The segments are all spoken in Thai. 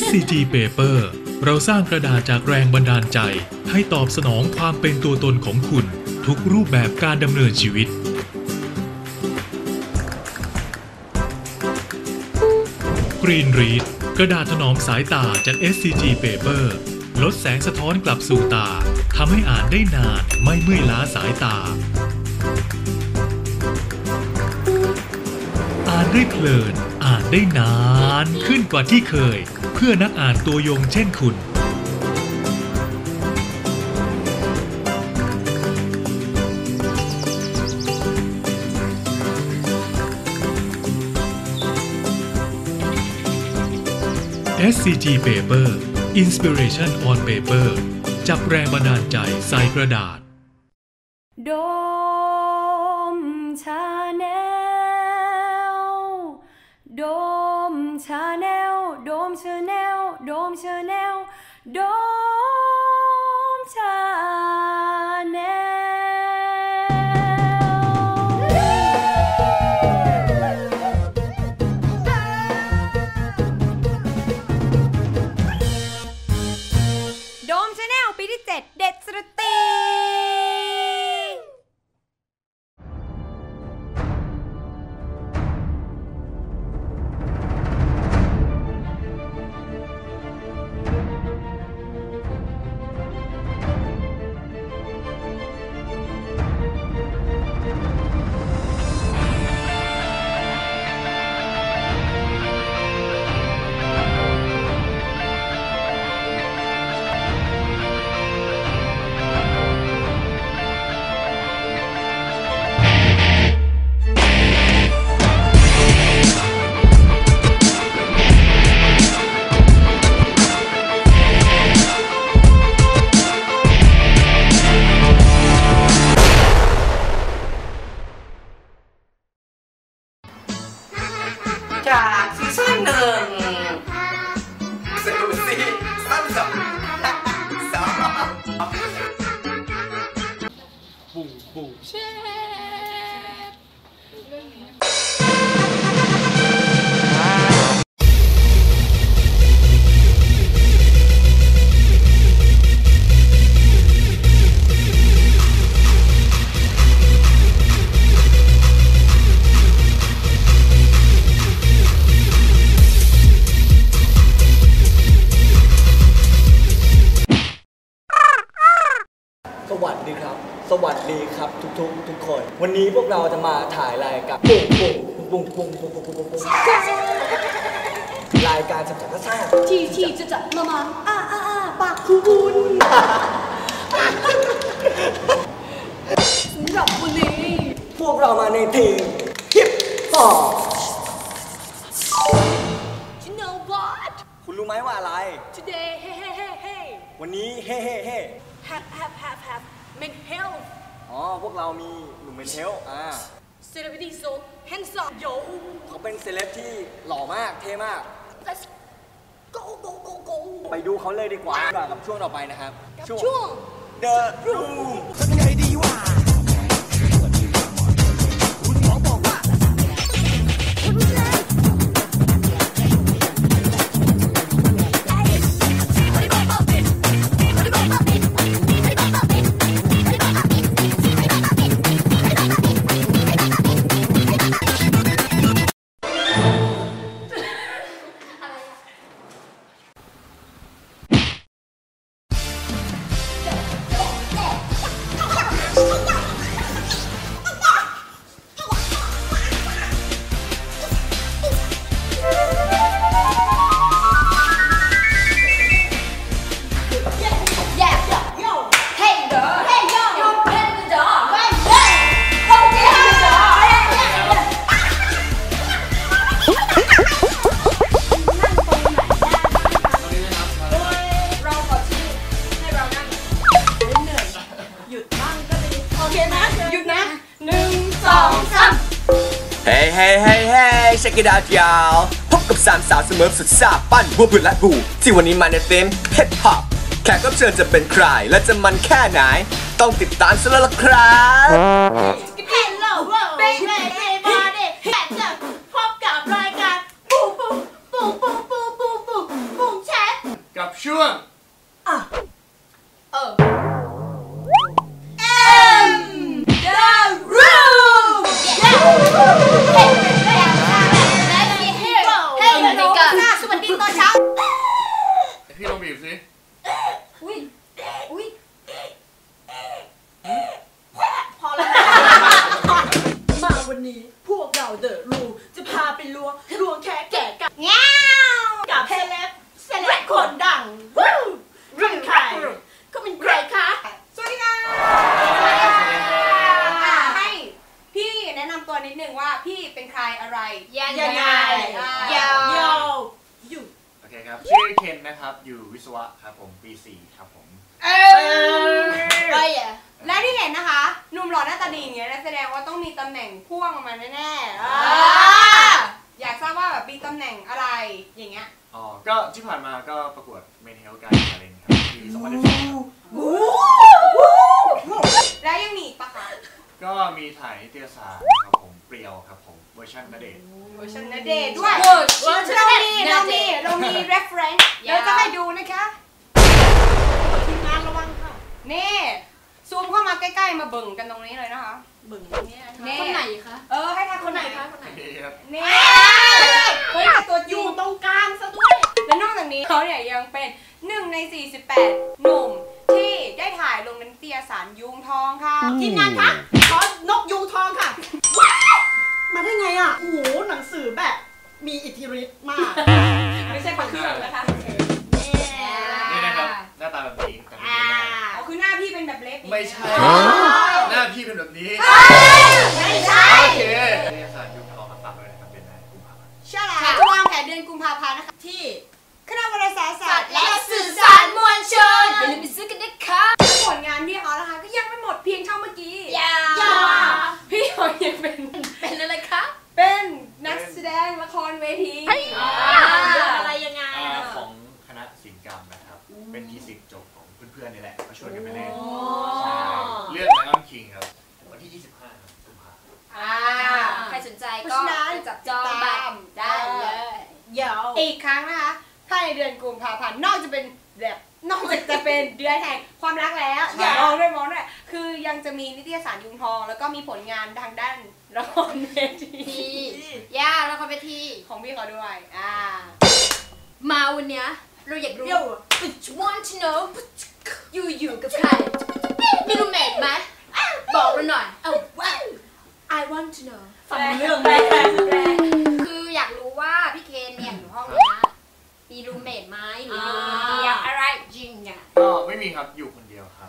SCG Paper เราสร้างกระดาษจากแรงบันดาลใจ ให้ตอบสนองความเป็นตัวตนของคุณ ทุกรูปแบบการดำเนินชีวิต Green Read กระดาษถนอมสายตาจาก SCG Paper ลดแสงสะท้อนกลับสู่ตา ทำให้อ่านได้นานไม่เมื่อยล้าสายตา อ่านได้เพลิน อ่านได้นานขึ้นกว่าที่เคย เพื่อนักอ่านตัวยงเช่นคุณ SCG Paper Inspiration on Paper จับแรงบันดาลใจใส่กระดาษ โดมชาแนล โดมชาแนล โดมชาแนล โดมชาแนล โดม ปุ้งปุ้งปุ้งปุ้งปุ้งปุ้งปุ้งปุ้งรายการสับสับซ่าทีทีจะจัดมามังอ้าอ้าอ้าปากคูบุญสำหรับวันนี้ พวกเรามาในทีมฮิปฮอป you know what คุณรู้ไหมว่าอะไร today hey hey hey hey วันนี้เฮ้เฮ้เฮ้ have have have have men health อ๋อ พวกเรามีหนุ่มเมนเทลอ่า celebrity so handsome yo เขาเป็นเซเลบที่หล่อมากเท่มาก let's go go go go ไปดูเขาเลยดีกว่ากับช่วงต่อไปนะครับ ช่วง The Room ฮ้เช็คกีดาวยาว พบกับสามสาวเสมอสุดซาปั้นบัวผืนและบูที่วันนี้มาในเต็มเฮปฮอปแขกรับเชิญจะเป็นใครและจะมันแค่ไหน ต้องติดตามซะแล้วล่ะครับ Hello baby everybody แขกจะพบกับรายการปุ้งปุ้งปุ้งปุ้งปุ้งปุ้งปุ้งปุ้งแชท กับช่วง reference เดี๋ยวจะให้ดูนะคะ ทีมงานระวังค่ะนี่ ซูมเข้ามาใกล้ๆ มาเบิ่งกันตรงนี้เลยนะคะ บึ่งเนี่ยนี่คนไหนคะเออ ให้ทายคคนนไหไหนนคะคะ คนไหนนี่ครับนี่เฮ้ยแต่ตัวจอริยู่งตรงกลางซะด้วย และนอกจากนี้เขาเนี่ยยังเป็นหนึ่งใน 48 หนุ่ม ที่ได้ถ่ายลงในนิตยสารยุงทองค่ะทีมงานคะขอนกยูงทองค่ะ ว้าวมาได้ไงอะ โอ้โหหนังสือแบบ มีอิทธิฤทธิ์มาก ไม่ใช่ของเครื่องนะคะนี่นะครับหน้าตาแบบนี้แต่ไม่อ่าได้อ๋อคือหน้าพี่เป็นแบบเล็กไม่ใช่ หน้าพี่เป็นแบบนี้ ไม่ใช่โอเคนิตยสารยุคทองมาฝากเลยนะครับเป็นนายกุมภาพันธ์ใช่แล้วจะวางแผนเดือนกุมภาพันธ์นะคะที่คณะวารสารศาสตร์และสื่อสารมวลชนอย่าลืมไปซื้อกันนะคะและผลงานพี่เขานะคะก็ยังไม่หมดเพียงเท่าเมื่อกี้ อย่าพี่เขายังเป็นเป็นอะไรคะ เป็นนักแสดงละครเวทีอ่าเรื่องอะไรยังไงอ่าอะของคณะศิลปกรรมนะครับ เป็นทีสิทธิ์จบของเพื่อนๆนี่แหละมาชวนกันไปเล่นโอ้ใช่เรื่องไลออนคิงครับวันที่ 25ครับกุมภาพันธ์อ่า ใครสนใจเพก็ราะฉะนั้นไปจับจองบัตรได้เลย เดี๋ยวอีกครั้งนะคะภายในเดือนกุมภาพันธ์นอกจากเป็นแบบนอกจากจะเป็นเดือนแห่งความรักแล้ว อย่ามองด้วยมองด้วยคือ ยังจะมีนิตยสารยุงทอง แล้วก็มีผลงานทางด้านละครเวทีทีย่าแล้วก็ไปทีของพี่เขาด้วย อ่า มาวันเนี้ยเราอยากรู้เดี๋ยว want to know อยู่อยู่กับใครมีรูเมทไหมบอกเราหน่อยเอาว้าว I want to know ฟังเรื่องแปลแม่แปลคืออยากรู้ว่าพี่เคนเนี่ยอยู่ห้องเนี้ยมีรูเมทไหมหรืออยู่คนเดียวอะไรจริงอะก็ไม่มีครับอยู่คน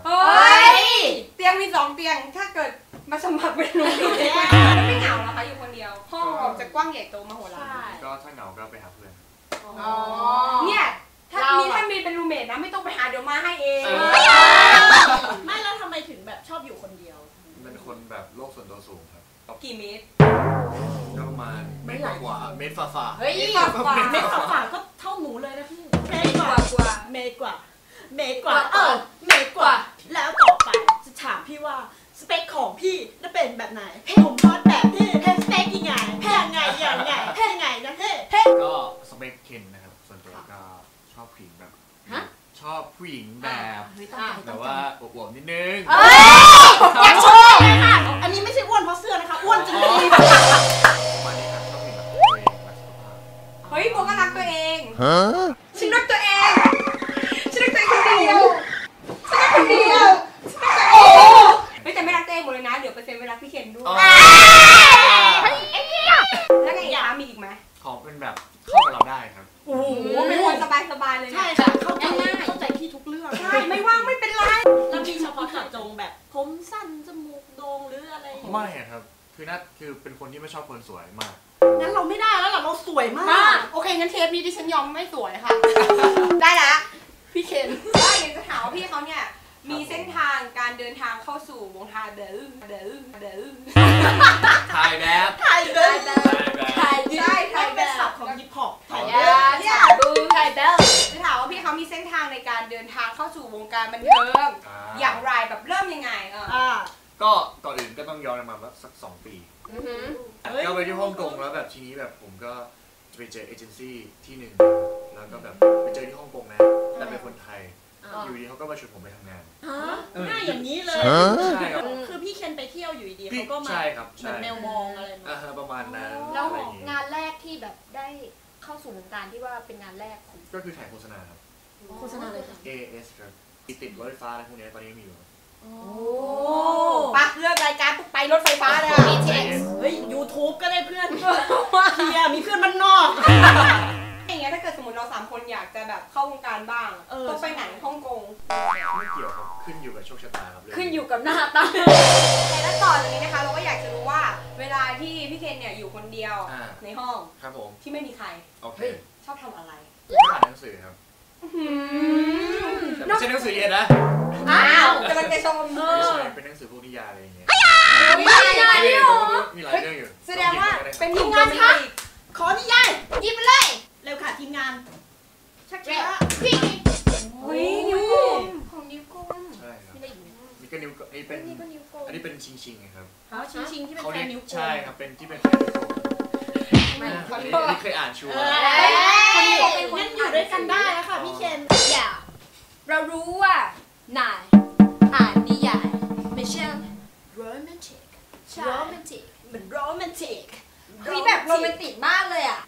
เดียวครับเฮ้ย เตียงมีสองเตียง ถ้าเกิดมาสมัครเป็นหนุ่มดีไม่เหงาเหรอคะอยู่คนเดียว ห้องออกจะกว้างใหญ่โตมโหฬารก็ถ้าเหงาก็ไปหาเพื่อนอ๋อเนี่ยถ้ามีถ้ามีเป็นรูเมทนะไม่ต้องไปหาเดี๋ยวมาให้เองเออไม่แล้วทำไมถึงแบบชอบอยู่คนเดียว เป็นคนแบบโลกส่วนตัวสูงครับก็กี่เมตรก็ประมาณเมตรกว่าๆเมตรฝ่าฝ่าๆเฮ้ยเมตรกว่าเมตรฝาๆก็เท่าหนูเลยนะพี่เมตรกกว่าว่ากว่าเมตรกว่า เมตรกว่ากว่าเออเมตรกว่า แล้วต่อไปจะถามพี่ว่าสเปคของพี่จะเป็นแบบไหนผมพอดแบบพี่สเปคยังไงยังไงยังไงยังไงนะเฮ้ก็สเปคเคนนะครับ ส่วนตัวก็ชอบผู้หญิงแบบฮะชอบผู้หญิงแบบไม่ต้องใจแบต้อบงใจว่าอวบๆนิดนึงอยากโชว์อันนี้ไม่ใช่อ้วนเพราะเสื้อนะคะอ้วนจริงประมาณนี้ครับชอบผู้หญิงแบบตัวเองรักสุขภาพเฮ้ยโบก็รักตัวเองฉันรักตัวเองฉันรักตัว เองคนเดียวฉันรักคนเดียวฉันรักตัวเองเฮ้ยแต่ไม่รักตัวเองหมดเลยนะ เดี๋ยวเปอร์เซ็นต์ไปรักพี่เคนด้วยแล้วไงอีกคะมีอีกไหมของเป็นแบบเข้ากับเราได้ครับโอ้โหโอ้เป็นคนสบายสบายๆเลยใช่นะค่ะเข้าใจเข้าใจพี่ทุกเรื่องใช่ไม่ว่างไม่เป็นไร แล้วมีเฉพาะเจาะจงแบบผมสั้นจมูกโด่งหรืออะไรอย่างเงี้ยไม่อะครับ คือน่าคือเป็นคนที่ไม่ชอบคนสวยมาก งั้นเราไม่ได้แล้วล่ะเราสวยมาอะกโอเคงั้นเทปนี้ดิฉันยอมไม่สวยค่ะาสู่วงการเดอเดอเดอถ่ายแบบไทยเบลถ่ายแบบใช่ไทไทยยเป็แบนศัพบท์ของฮิปฮอปไทยอเบย่าลอย่าบูไทยเบลจะถามว่าพี่เขามีเส้นทางในการเดินทางเข้าสู่วงการบันเทิงอ่าอย่างไรแบบเริ่มยังไงก็ก่อนอื่นก็ต้องย้อนกลับมาว่าสักสองปีอือหือก็ไปที่ฮ่องกงแล้วแบบทีนี้แบบผมก็จะไปเจอเอเจนซี่ที่หนึ่งแล้วก็แบบไปเจอที่ฮ่องกงนะแต่เป็นคนไทยอยู่ดีเขาก็มาชวนผมไปทำงานฮะ หน้าอย่างนี้เลยใช่ครับคือพี่เคนไปเที่ยวอยู่ดีพี่เขาก็มาใช่ครับเหมืใช่อนแมวมองอะไรมาอ่าฮะประมาณนั้นแล้วอะไรอย่างงี้งานแรกที่แบบได้เข้าสู่วงการที่ว่าเป็นงานแรกของก็คือถ่ายโฆษณาครับโฆษณาเลยค่ะ AS ครับติดรถไฟฟ้าอะไรพวกนี้ตอนนี้มีอยู่ครับโอ้ปักเลือกรายการปุ๊บไปรถไฟฟ้าเลยอะใจเย็นเฮ้ย YouTube ก็ได้เพื่อนเฮียมีเพื่อนมันนอก อย่างเงี้ยถ้าเกิดสมมติเราสามคนอยากจะแบบเข้าวงการบ้างเออ ต้องไปไหนฮ่องกง ไม่เกี่ยวครับขึ้นอยู่กับโชคชะตาครับเรื่องขึ้นอยู่กับหน้าตา แต่แล้วต่อจากนี้นะคะ เราก็อยากจะรู้ว่าเวลาที่พี่เคนเนี่ยอยู่คนเดียวอ่าในห้องครับผมที่ไม่มีใครโอเคชอบทำอะไรก็อ่านหนังสือครับหืมแต่ไม่ใช่หนังสือเย็นนะอ้าวกำลังจะชมไม่ใช่เป็นหนังสือพวกนิยายอะไรอย่างเงี้ยไม่ได้มีด้วยเหรอ มีหลายเรื่องอยู่แสดงว่าเป็นทีทีมมงางานนคะคะขอนิยายหยิบไปเลย เร็วค่ะทีมงาน ชักเร็ช้าวพี่เฮ้ยนิ้วโป้งของนิ้วโป้งใช่ครับไม่ได้อยู่นี่ก็นิ้วก็อันนี้เป็นนี่ก็นิ้วโป้งอันนี้เป็นชิงชิงๆครับอ๋อชิงชิงที่เป็นเขาแฟเรียนกนิ้วโป้งใช่ครับเป็นที่เป็นแฟนนิ้วโป้งไม่อันนี้อันนี้เคยอ่านชัวร์เอ้ยงั้นอยู่ด้วยกันได้แล้วค่ะพี่เคนอย่าเรารู้ว่านายอ่านนิยายไม่ใช่โรแมนติกโรแมนติกเหมือนโรแมนติก เฮ้ยแบบโรแมนติกมากเลยอะ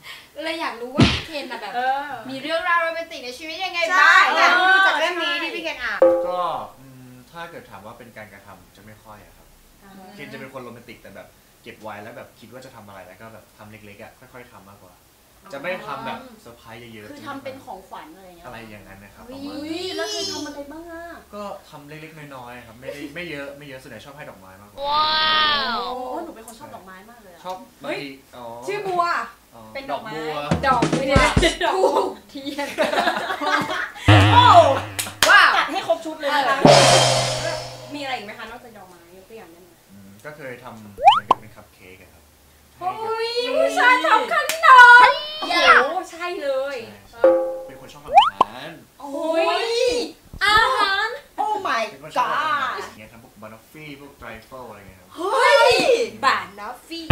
เลยอยากรู้ว่าพี่เคนอะแบบเออมีเรื่องราวโรแมนติกในชีวิตยังไงใช่บ้างอยากอะดูจากเล่มนี้ที่พี่เคนอ่านก็อืมถ้าเกิดถามว่าเป็นการกระทำจะไม่ค่อยอะครับ เคนจะเป็นคนโรแมนติกแต่แบบเก็บไว้แล้วแบบคิดว่าจะทำอะไรแล้วก็แบบทำเล็กๆอะค่อย ๆทำมากกว่า จะไม่ทำแบบเซอร์ไพรส์เยอะๆคือทำเป็นของขวัญอะไรอย่างเงี้ยอะไรอย่างนั้นนะครับปอุ๊ระยมาณอุ้ยแล้วเคยทำอะไรบ้างอะก็ทำเล็กๆน้อยๆครับไม่ได้ไม่เยอะไม่เยอะส่วนใหญ่ชอบให้ดอกไม้มากกว่าโอ้หนูเป็นคนชอบดอกไม้มากเลยอะ ชอบบางทีอ๋อชื่อบัวอ๋อเป็นดอกไม้ บัวดอกไม่ได้ดอกเทียนโอ้ว้าวจัดให้ครบชุดเลยนะคะมีอะไรอีกไหมคะนอกจากดอกไม้ยกตัวอย่างได้ไหมอืมก็เคยทำเหมือนกับเป็นคัพเค้กอะครับ โอ้ยผู้ชายทำขนมโอ้โหใช่เลยใช่เป็นคนชอบทำอาหารโอ้ยอาหาร โอ้ my เป็นคนชอบทำอาหาร god อย่างเงี้ยทำพวกบานอฟฟี่พวกไดรเฟิลอะไรเงี้ยครับเฮ้ยบานนอฟฟี่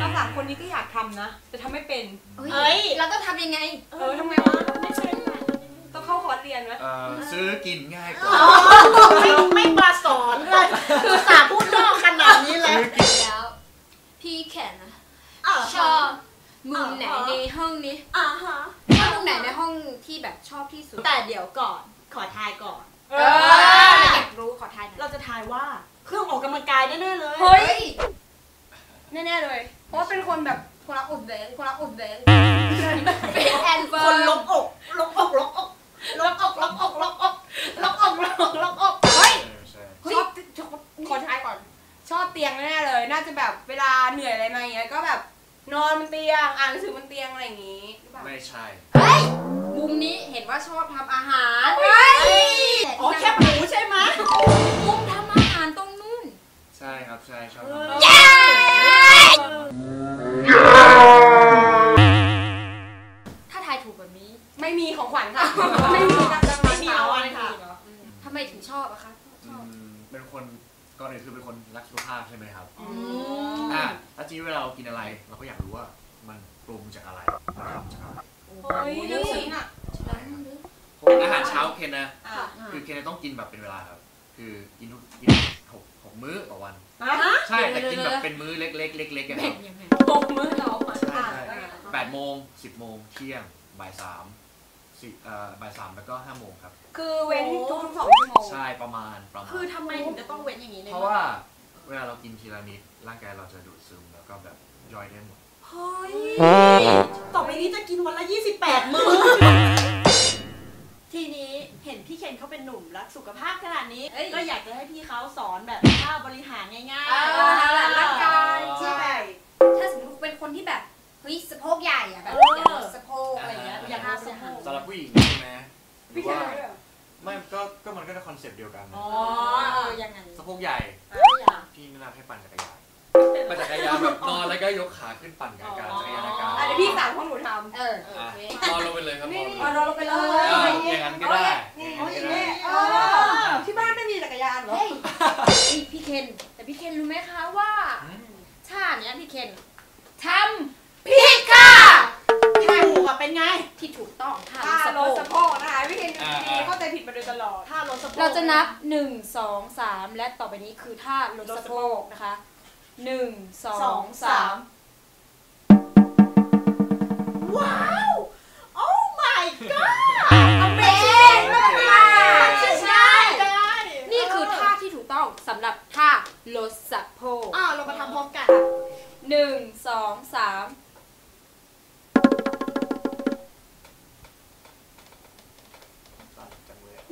เราสามคนนี้ก็อยากทำนะ แต่ทำไม่เป็นเอ้ย เราต้องทำยังไง เออทำไงวะไม่ใช่ค่ะต้องเข้าคอร์สเรียนไหมเอ่อซื้อกินง่ายกว่าไม่ไม่มาสอนด้วยคือสาพูดนอกขนาดนี้แล้ว ซื้อกิน แล้ว พี่แคนนะอะ ชอบมุมไหนในห้องนี้อ่าฮะชอบมุมไหนในห้องที่แบบชอบที่สุด แต่เดี๋ยวก่อนขอทายก่อนเอเออออยากรู้ขอทายหน่อยเราจะทายว่าเครื่องออกกำลังกายแน่ๆเลยเฮ้ยแน่ๆเลย เพราะว่าเป็นคนแบบคนรักอดแดงคนรักอดแดงเป็นแอนเฟิคนร์ลบอกลบอกลบอกลบอกลบอกลบอกลบอกลบอกลบอกเฮ้ยเออใช่ชอบชอบขอทายก่อน ชอบเตียงแน่ๆเลย น่าจะแบบเวลาเหนื่อยอะไรมาอย่างเงี้ยก็แบบ นอนบนเตียง อ่านหนังสือบนเตียงอะไรอย่างงี้หรือเปล่าไม่ใช่เฮ้ยมุมนี้เห็นว่าชอบทำอาหารอ๋อแคบหมูใช่ไหมมุมทำอาหารตรงนู้นใช่ครับใช่ชอบเอทำออาหารถ้าทายถูกแบบนี้ไม่มีของขวัญค่ะ ไม่มีรางวัลไม่มีรางวัลค่ะ ทำไมถึงชอบอะคะชอือบมเป็นคน ก่อนอื่นคือเป็นคนรักสุขภาพใช่ไหมครับอือะมแล้วทีนี้เวลาเรากินอะไร เราก็อยากรู้ว่ามันปรุงจากอะไรมันทำจากอะไรเฮ้ยเรื่องซึ้งอะพวกอาหารเช้าเคนนะ อะคือเคนจะต้องกินแบบเป็นเวลาครับ คือกินทุกกินหกหกมื้อต่อวันฮะใช่แต่กินแบบเป็นมื้อเล็กๆเล็กๆอะคแบ่รังบยังไงตกมือเราอะใช่อะใช่แปดโมงสิบโมงเที่ยงบ่ายสาม สี่เอ่อบ่ายสามแล้วก็ห้าโมงครับ คือเว้นทุกๆสองชั่วโมง ใช่ประมาณประมาณ คือทำไมถึงจะต้องเว้นอย่างนี้เลยเพราะว่าเวลาเรากินทีละนิดร่างกายเราจะดูดซึมแล้วก็แบบย่อยได้หมด เฮ้ย ต่อไปนี้จะกินวันละ 28 มื้อ ทีนี้เห็นพี่เคนเขาเป็นหนุ่มรักสุขภาพขนาดนี้ก็อยากจะให้พี่เขาสอนแบบท่าบริหารง่ายอ่าๆทำแบบร่างกาย ใช่ ถ้าสมมติเป็นคนที่แบบเฮ้ยสะโพกใหญ่อะแบบเอออยากลดสะโพกอะไรเงี้ยอยากลดสะโพกสำหรับผู้หญิงใช่ไหมหรืพี่อแค่ว่านั้นด้วยเหรอไม่ก็ก็มันก็จะคอนเซปต์เดียวกันอ๋อเออยังไงสะโพกใหญ่อยากพี่แนะนำให้ปั่นจักรยานปั่นจักรยานแบบนอนแล้วก็ยกขาขึ้นปั่นจักรยานจักรยานอากาศอะเดี๋ยวพี่สามพวกหนูทำเอออะนอนลงไปเลยครับนอนลงไปเอาเลยเราลงไปเลยเอออย่างนั้นก็ได้อย่างนั้นก็ได้เออที่บ้านไม่มีจักรยานเหรอเฮ้ยเฮ้ยพี่เคนแต่พี่เคนไหมคะว่าชาเนี้ยพี่เคนทำ ผิดค่ะแค่ถูกับเป็นไง ที่ถูกต้องท่าลดสะโพกนะคะพี่เห็นดีๆเข้าใจผิดมาโดยตลอดท่าลดสะโพกเราจะนับ 1 2 3 และต่อไปนี้คือท่าลดสะโพกนะคะ 1 2 3 ว้าว โอ้ my god อเมซิ่งมากใช่นี่คือท่าที่ถูกต้องสำหรับท่าลดสะโพกอ้าวเรามาทำพร้อมกัน 1 2 3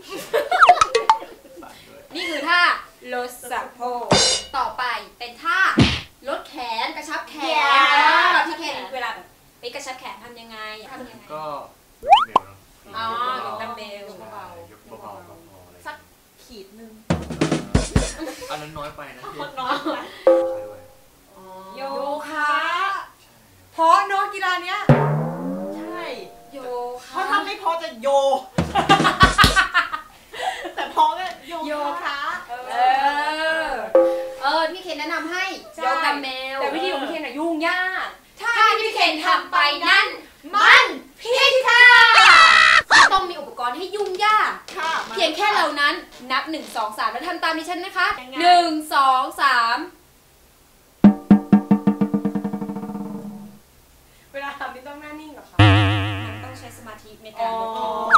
นด้วยนี่คือท่าลดสะโพกต่อไปเป็นท่าลดแขนกระชับแขน Yeah เราที่เคนเวลาแบบไปกระชับแขนทำยังไงทำยังไงก็ยกเบลเนาะอ๋อยกดัมเบลใช่ยกเบาๆแบบพออะไรสักขีดหนึ่งอันนั้นน้อยไปนะพี่น้อยไปใช่ด้วยโยคะเพราะเน้องกีฬาเนี้ยใช่โยเพคะราะถ้าไม่พอจะโยแต่ พอก็โยโยคะเออ เออพี่เคนแนะนำให้ใช่ยกดัมเบลแต่วิธีของพี่เคนอะยุ่งยากท่าที่พี่เคนทำไปนั้น มันผิดค่ะต้องมีอุปกรณ์ให้ยุ่งยากค่ะมาเพียงแค่เรานั้นนับ 1 2 3 แล้วทำตามดิฉันนะคะยังไง1 2 3เวลาทำนี่ต้องหน้านิ่งเหรอคะ มันต้องใช้สมาธิในอ๋การ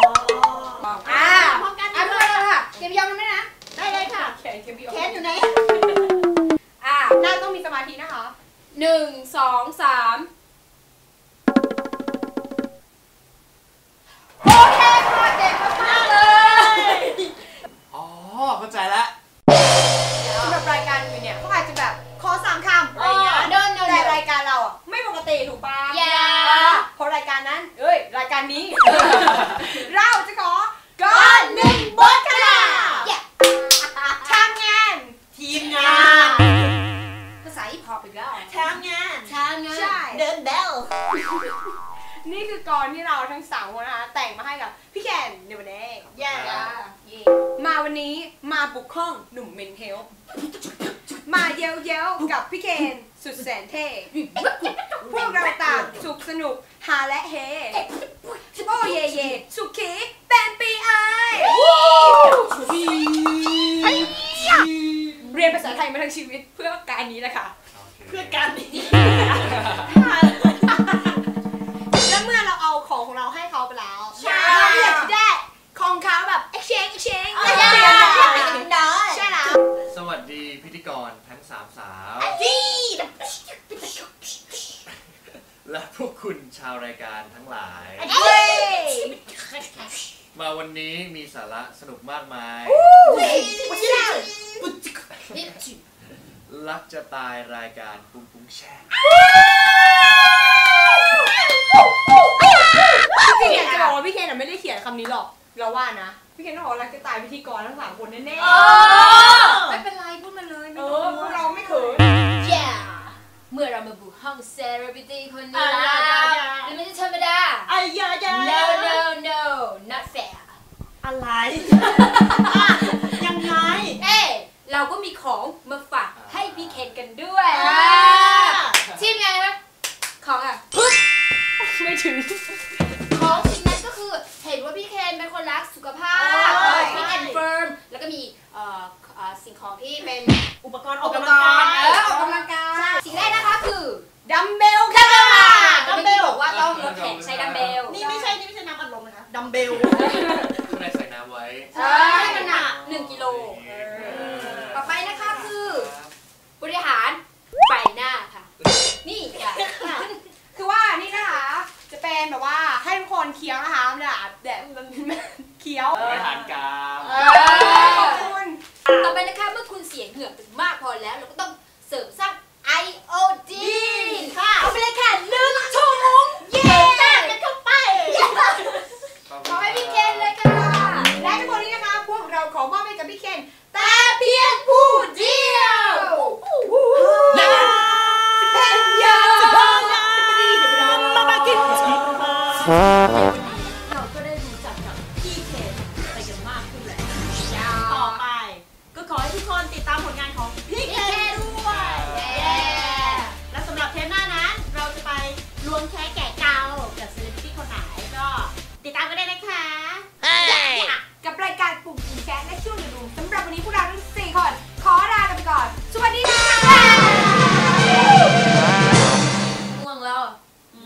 คนค่ะเตรียมยอมกันไหมนะ ได้เลยค่ะ แขนเข็มบีเคสอยู่ไหน อ่าหน้าต้องมีสมาธินะคะหนึ่งสองสามโอเคค่ะเก่งมากๆเลย อ๋อ เข้าใจละสำหรับรายการอื่นเนี่ยเขาอาจจะแบบขอสามคำอะไรเงี้ยเดินเดินแต่รายการเราอะไม่ปกติถูกปะอย่า เพราะรายการนั้น เอ้ย รายการนี้ เราจะขอก่อนหนึ่งบท นเบลนี่คือกรที่เราทั้งสามคนนะคะแต่งมาให้กับพี่แคนในวันนี้แย่อย่าเย่มาวันนี้มาบุกห้องหนุ่มเมนเทลมาเย้ยวเย้ยวๆกับพี่เคนสุดแสนเท่พวกเราต่างสุขสนุกหาและเฮโอ้เย่เย่สุขีเป็นปีไอเรียนภาษาไทยมาทั้งชีวิตเพื่อการนี้แหละค่ะ มาวันนี้มีสาระสนุกมากมายนี่จิรักจะตายรายการปุ้งปุ้งแช่ จริงๆอยากจะบอกว่าพี่เคนอะไม่ได้เขียนคำนี้หรอก เราว่านะ พี่เคนต้องบอกว่ารักจะตายพิธีกรทั้งสามคนแน่ๆ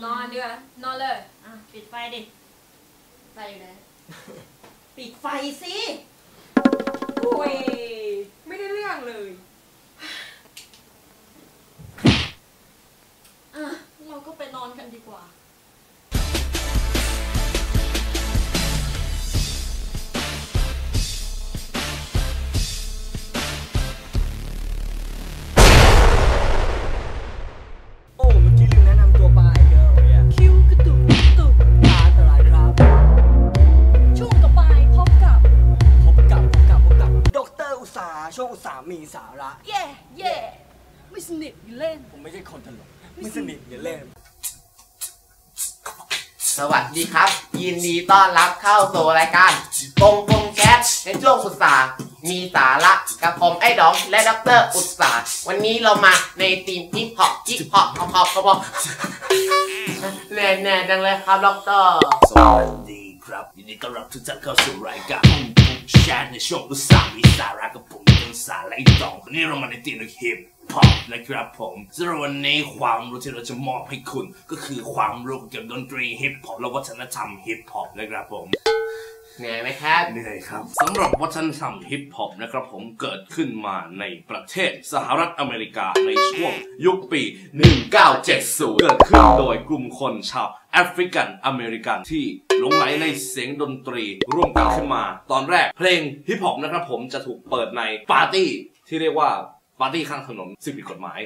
นอนดีกว่านอนเลยอะปิดไฟดิไฟอยู่ไหนปิดไฟสิโอ้ยไม่ได้เรื่องเลยอะเราก็ไปนอนกันดีกว่า เย่เย่ไม่สนิทอย่าเล่น ผมไม่ใช่คนตลก ไม่สนิทอย่าเล่น สวัสดีครับ ยินดีต้อนรับเข้าสู่รายการปงปงแชทในช่วงอุตสาห์มีสาระกับผมไอ้ดองและดรอุตสาห์วันนี้เรามาในทีมฮิปฮอปฮิปฮอปฮอปฮอปฮอปฮอปแน่แน่ๆจังเลยครับดรสวัสดีครับยินดีต้อนรับทุกท่านเข้าสู่รายการแชทในช่วงอุตสาหมีสาระกับผมต้น สาระอีกสองวันนี้เรามาในตีนฮิปฮอปนะครับผมสำหรับวันนี้ความรู้ที่เราจะมอบให้คุณ ก็คือความรู้เกี่ยวกับดนตรีฮิปฮอปและวัฒนธรรมฮิปฮอปนะครับผม เหนื่อยไหมครับ เหนื่อยครับสำหรับวัฒนธรรมฮิปฮอปนะครับผมเกิดขึ้นมาในประเทศสหรัฐอเมริกาในช่วงยุคปี 1970 เกิดขึ้นโดยกลุ่มคนชาวแอฟริกันอเมริกันที่หลงไหลในเสียงดนตรีร่วมกันขึ้นมา ตอนแรกเพลงฮิปฮอปนะครับผมจะถูกเปิดในปาร์ตี้ที่เรียกว่าปาร์ตี้ข้างถนนซึ่งผิดกฎหมาย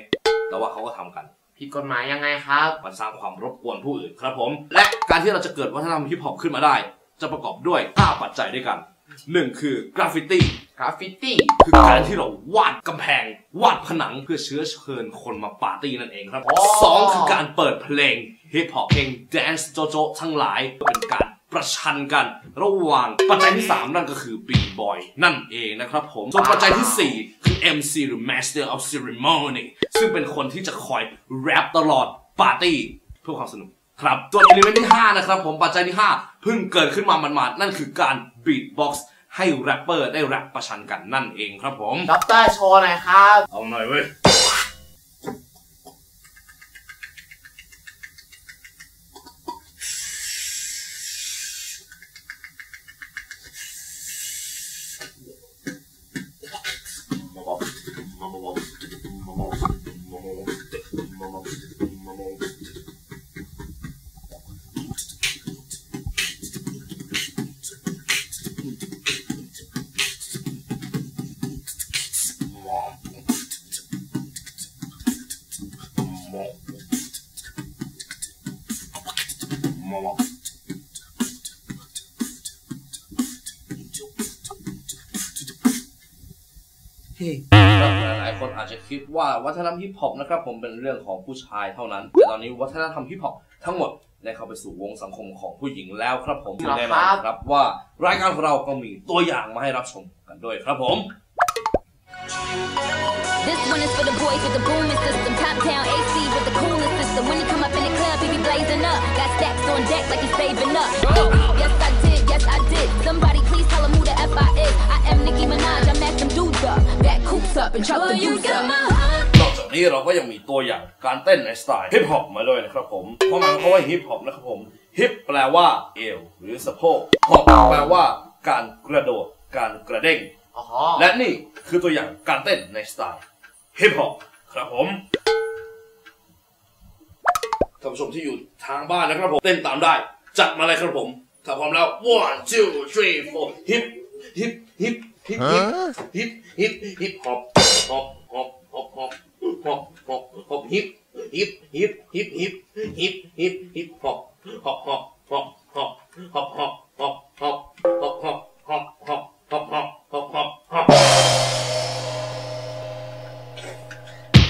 แต่ว่าเขาก็ทำกันผิดกฎหมายยังไงครับมันสร้างความรบกวนผู้อื่นครับผม และการที่เราจะเกิดวัฒนธรรมฮิปฮอปขึ้นมาได้ จะประกอบด้วย 5 ปัจจัยด้วยกัน 1 คือกราฟฟิตี้กราฟฟิตี้คือการที่เราวาดกำแพง วาดผนังเพื่อเชื้อเชิญคนมาปาร์ตี้นั่นเองครับโอ้สองคือการเปิดเพลงฮิปฮอปเพลงแดนซ์โจโจทั้งหลายเป็นการประชันกันระหว่างปัจจัยที่ 3 นั่นก็คือบีบอยนั่นเองนะครับผม ส่วนปัจจัยทีสี่4 คือ MC หรือ Master of Ceremony ซึ่งเป็นคนที่จะคอยแรปตลอดปาร์ตี้เพื่อความสนุก ครับตัวอิเลเมนต์ที่5นะครับผมปัจจัยที่ 5 เพิ่งเกิดขึ้นมามันๆนั่นคือการบีทบ็อกซ์ให้แรปเปอร์ได้แรปประชันกันนั่นเองครับผมด็อกเตอร์โชว์หน่อยครับ เอาหน่อยเว้ย ที่หลายคนอาจจะคิดว่าวัฒนธรรมฮิปฮอปนะครับผมเป็นเรื่องของผู้ชายเท่านั้น แต่ตอนนี้วัฒนธรรมฮิปฮอปทั้งหมดได้เข้าไปสู่วงสังคมของผู้หญิงแล้วครับผมครับแน่นอนครับว่ารายการของเราก็มีตัวอย่างมาให้รับชมกันด้วยครับผม This one is for the boys with the booming system. Top down AC with the coolest system. When he come up in the club, he be blazing up. Got stacks on deck like he's saving up. Yes, I up and chop the views up. นอกจากนี้เราก็ยังมีตัวอย่างการเต้นในสไตล์ฮิปฮอปมาด้วยนะครับผมเพราะหมายความว่าฮิปฮอปนะครับผมฮิปแปลว่าเอวหรือสะโพกฮอปแปลว่าการกระโดด การกระเด้งอ๋อและนี่คือตัวอย่างการเต้นในสไตล์ฮิปฮอปครับผมท่านผู้ชมที่อยู่ทางบ้านนะครับผมเต้นตามได้ จัดมาเลยครับผมถ้าพร้อมแล้ว one two three four ฮิปฮิป ฮิปฮิปฮิปฮิปฮิปฮอปฮอปฮอปฮอปฮอปฮอปฮอปฮอปฮิปฮิปฮิปฮิปฮิปฮิปฮิปฮิปฮอปฮอปฮอปฮอปฮอปฮอปฮอปฮอปฮอปฮอปฮอปฮอปฮอปฮอปฮอปฮอปฮอป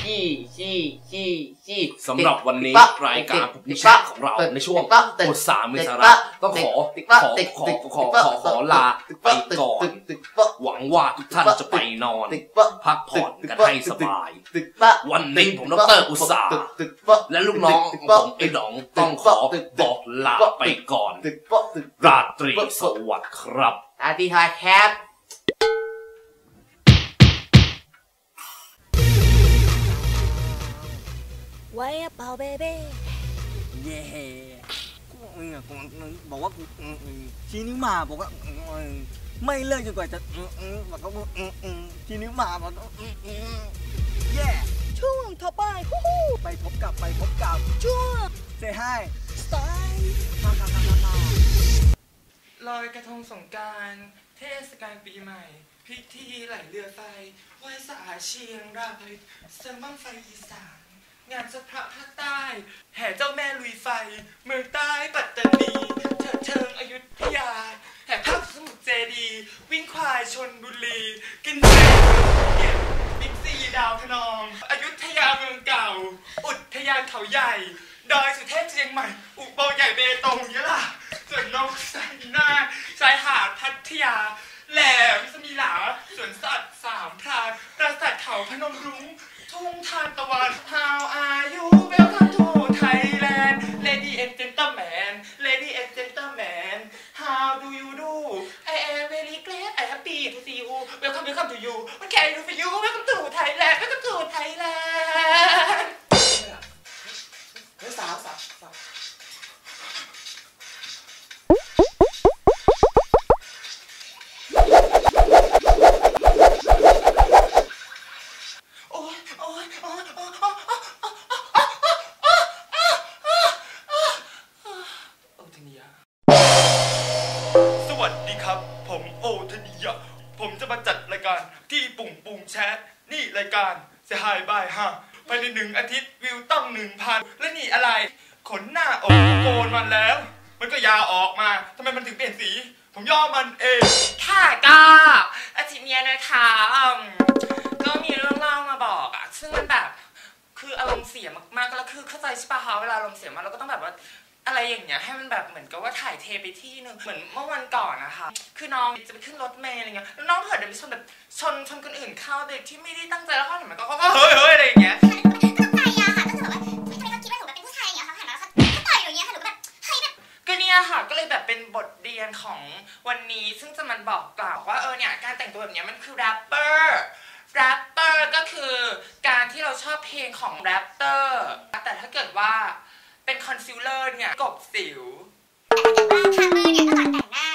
ฮอปชี้ชี้ชี้ชี้สำหรับวันนี้ติ๊กต๊อกรายการติ๊ผู้กชาต๊อกของเราติ๊กในช่วงต๊อกติ๊กอุตสาหมีสาติ๊กต๊ระอกต้องขอติ๊กขต๊อกอติ๊กขอติ๊กขอติ๊กขอขอลาติ๊กไปต๊อกก่อนติ๊กต๊อกหวังว่าทุกท่านจะไปนอนติ๊กต๊อกพักผ่อนกันให้สบายติ๊กต๊อกวันนี้ผมดรอุตสาหติ๊กต๊อกและลูกน้องของผมไอ้ดองต้องขอบอกลาไปก่อนติ๊กต๊อกติ๊กราตรีสวัสดิ์ครับอาทิตย์ทาย ไว้เปล่าเบเบ้เย่มึงอะกูบอกว่ากูอืมอืมชี้นิ้วมาบอกว่าอืมอืมไม่เลิกจนกว่าจะอืมอืมบอกว่าอืมอืมชี้นิ้วมาบอกว่าอืมอืมเย่ช่วงต่อไปฮู้ฮู้ไปพบกับไปพบกับช่วงเซฮายสไตล์ลอยกระทงสงกรารเทศกาลปีใหม่ พิธีไหลเรือไฟไหว้สาเชียงรายเสริมบังไฟอีสาน งานสะพระภาคใต้ แห่เจ้าแม่ลุยไฟ เมืองใต้ปัตตานีเถิดเทิงอยุธยา แห่ภาคสมุทรเจดี วิ่งควายชนบุรี กินเจเก็บบิ๊กซีดาวพนอง อยุธยาเมืองเก่า อุทยานเขาใหญ่ ดอยสุเทพเชียงใหม่ อุโบใหญ่เบตงยะล่ะส่วนนกไซนาชายหาดพัทยา แหลมสมีหลาสวนสัตว์สามพรานปราสาทเขาพนมรุ้ง ทุ่งทานตะวัน How are you welcome to Thailand Lady and gentleman Lady and gentleman How do you do I am very glad I happy to see you Welcome welcome to you What can I do for you Welcome to Thailand Welcome to Thailand แชท นี่รายการเสียหายบายฮะภายในหนึ่งอาทิตย์วิวต้องหนึ่งพันและนี่อะไร ขนหน้าอกโกนมันแล้ว มันก็ยาออกมาทำไมมันถึงเปลี่ยนสี ผมย่อมันเอง ค่ะก็อาทิตย์เนี้ยนะคะอืมก็มีเรื่องเล่ามาบอกอะซึ่งมันแบบ คืออารมณ์เสียมากๆแล้วคือเข้าใจใช่ปะคะเวลาอารมณ์เสียมาเราก็ต้องแบบว่า อะไรอย่างเงี้ยให้มันแบบเหมือนกับว่าถ่ายเทไปที่หนึ่งเหมือนเมื่อวันก่อนนะคะคือน้องจะไปขึ้นรถเมล์อะไรเงี้ยแล้วน้องเผลอเดินไปชนแบบชนชนคนอื่นเข้าโดยที่ไม่ได้ตั้งใจแล้วเขาเห็นมันก็ก็ก็เฮ้ยเฮ้ยอะไรอย่างเงี้ยก็เนี่ยค่ะก็เลยแบบเป็นบทเรียนของวันนี้ซึ่งจะมันบอกกล่าวว่าเออเนี่ยการแต่งตัวแบบเนี้ยมันคือแรปเปอร์แรปเปอร์ก็คือการที่เราชอบเพลงของแรปเตอร์แต่ถ้าเกิดว่า เป็นคอนซีลเลอร์เนี่ยกบสิวทาเมอร์เนี่ยก็ก่องแต่งหน้า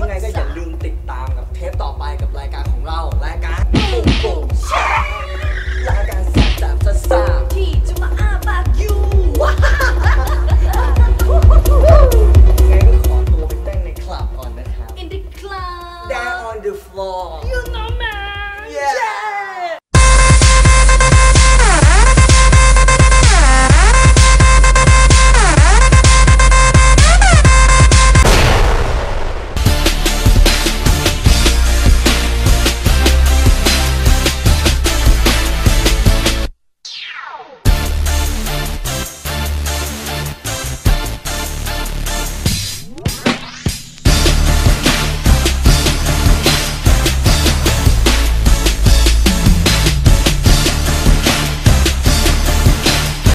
ยังไงก็อย่าลืมติดตามกับเทปต่อไปกับรายการของเรารายการ